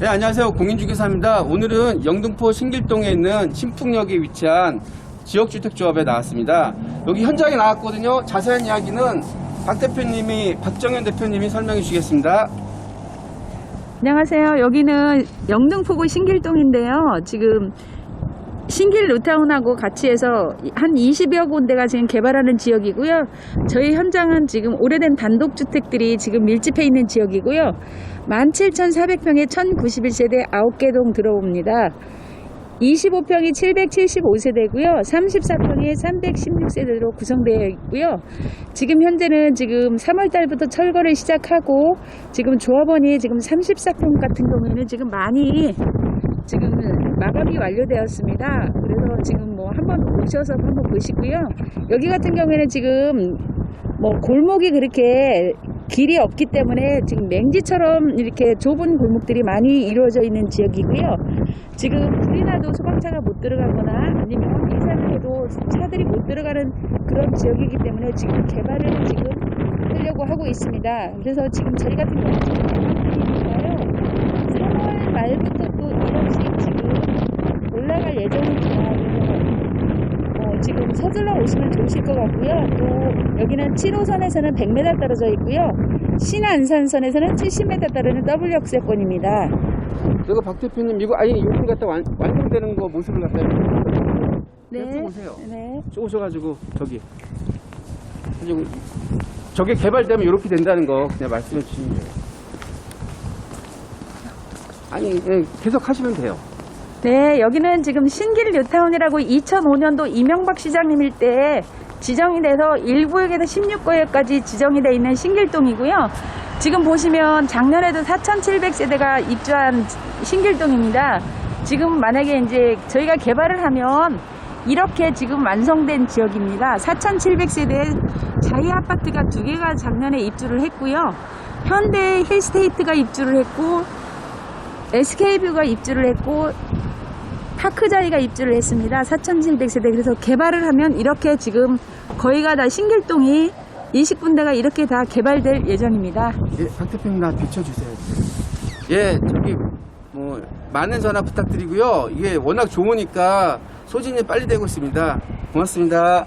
네, 안녕하세요. 공인중개사입니다. 오늘은 영등포 신길동에 있는 신풍역에 위치한 지역주택조합에 나왔습니다. 여기 현장에 나왔거든요. 자세한 이야기는 박 대표님이, 박정현 대표님이 설명해 주시겠습니다. 안녕하세요. 여기는 영등포구 신길동인데요. 지금 신길 루타운하고 같이 해서 한 20여 군데가 지금 개발하는 지역이고요. 저희 현장은 지금 오래된 단독주택들이 지금 밀집해 있는 지역이고요. 17,400평에 1,091세대 9개 동 들어옵니다. 25평이 775세대고요. 34평이 316세대로 구성되어 있고요. 지금 현재는 지금 3월 달부터 철거를 시작하고 지금 조합원이 지금 34평 같은 경우에는 지금 많이 지금 마감이 완료되었습니다. 그래서 지금 뭐 한번 오셔서 한번 보시고요. 여기 같은 경우에는 지금 뭐 골목이 그렇게 길이 없기 때문에 지금 맹지처럼 이렇게 좁은 골목들이 많이 이루어져 있는 지역이고요. 지금 불이 나도 소방차가 못 들어가거나 아니면 이사를 해도 차들이 못 들어가는 그런 지역이기 때문에 지금 개발을 지금 하려고 하고 있습니다. 그래서 지금 저희 같은 경우는 지금 개발이니까요. 3월 말부터 또 1월씩 지금 올라갈 예정입니다. 어, 지금 서둘러 오시면 좋으실 것 같고요. 또 여기는 7호선에서는 100m 떨어져 있고요. 신안산선에서는 70m 따르는 W 역세권입니다. 이거 박 대표님, 이거 아니, 요걸 갖다 완, 완성되는 거 모습을 갖다 네. 쭉 오세요. 네. 쭉 오셔가지고, 저기. 저게 개발되면 이렇게 된다는 거 그냥 말씀해 주시면 돼요. 아니, 예, 계속 하시면 돼요. 네, 여기는 지금 신길 뉴타운이라고 2005년도 이명박 시장님 일 때 지정이 돼서 1구역에서 16구역까지 지정이 돼 있는 신길동이고요. 지금 보시면 작년에도 4,700세대가 입주한 신길동입니다. 지금 만약에 이제 저희가 개발을 하면 이렇게 지금 완성된 지역입니다. 4,700세대 자이 아파트가 두 개가 작년에 입주를 했고요. 현대 힐스테이트가 입주를 했고 SK뷰가 입주를 했고 파크자리가 입주를 했습니다. 4,700세대. 그래서 개발을 하면 이렇게 지금 거의가 다 신길동이 20군데가 이렇게 다 개발될 예정입니다. 예, 박 대표님 나 비춰주세요. 예, 저기 뭐 많은 전화 부탁드리고요. 이게 워낙 좋으니까 소진이 빨리 되고 있습니다. 고맙습니다.